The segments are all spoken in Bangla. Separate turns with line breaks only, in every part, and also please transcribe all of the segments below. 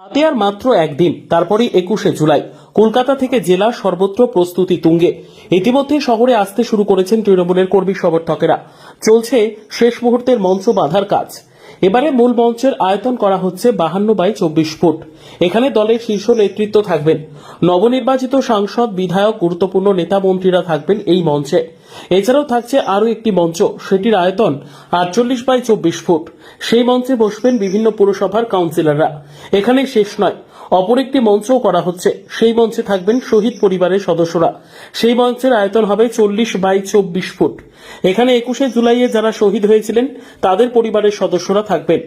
হাতে আর মাত্র একদিন তারপরে একুশে জুলাই। কলকাতা থেকে জেলা সর্বত্র প্রস্তুতি তুঙ্গে। ইতিমধ্যে শহরে আসতে শুরু করেছেন তৃণমূলের কর্মী সমর্থকেরা। চলছে শেষ মুহূর্তের মঞ্চ বাঁধার কাজ। এবারে মূল মঞ্চের আয়তন করা হচ্ছে বাহান্ন বাই চব্বিশ ফুট। এখানে দলের শীর্ষ নেতৃত্ব থাকবেন। নবনির্বাচিত সাংসদ, বিধায়ক, গুরুত্বপূর্ণ নেতা মন্ত্রীরা থাকবেন এই মঞ্চে। এছাড়াও থাকছে আরও একটি মঞ্চ, সেটির আয়তন আটচল্লিশ বাই চব্বিশ ফুট। সেই মঞ্চে বসবেন বিভিন্ন পুরসভার কাউন্সিলররা। এখানে শেষ নয়, অপর একটি মঞ্চও করা হচ্ছে। সেই মঞ্চে থাকবেন শহীদ পরিবারের সদস্যরা। সেই মঞ্চের আয়তন হবে চল্লিশ বাই চব্বিশ ফুট। এখানে একুশে জুলাইয়ে যারা শহীদ হয়েছিলেন, তাদের পরিবারের সদস্যরা থাকবেন।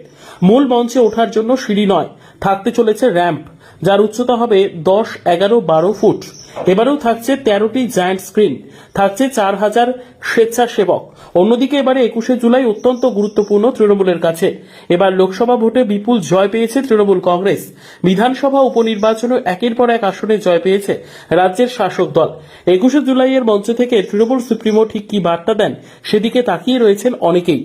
মূল মঞ্চে ওঠার জন্য সিঁড়ি নয়, থাকতে চলেছে র্যাম্প, যার উচ্চতা হবে দশ, এগারো, বারো ফুট। এবারেও থাকছে তেরোটি জায়ান্ট স্ক্রিন থাকছে চার হাজার স্বেচ্ছাসেবক। অন্যদিকে এবারে একুশে জুলাই অত্যন্ত গুরুত্বপূর্ণ তৃণমূলের কাছে। এবার লোকসভা ভোটে বিপুল জয় পেয়েছে তৃণমূল কংগ্রেস। বিধানসভা উপনির্বাচনে একের পর এক আসনে জয় পেয়েছে রাজ্যের শাসক দল। একুশে জুলাইয়ের মঞ্চ থেকে তৃণমূল সুপ্রিমো ঠিক কি বার্তা দেন, সেদিকে তাকিয়ে রয়েছেন অনেকেই।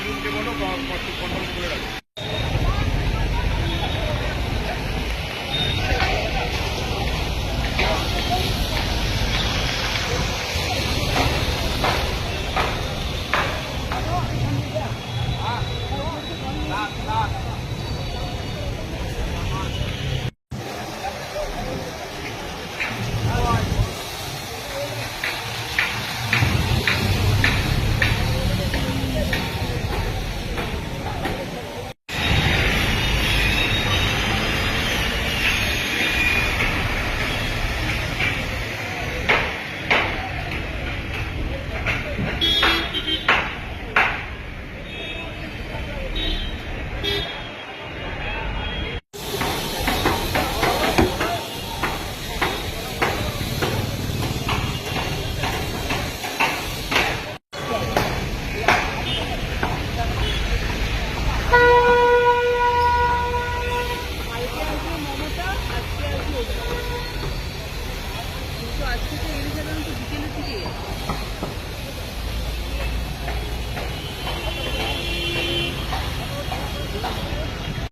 একটা রুমকে বলো কন্ট্রোল করে রাখো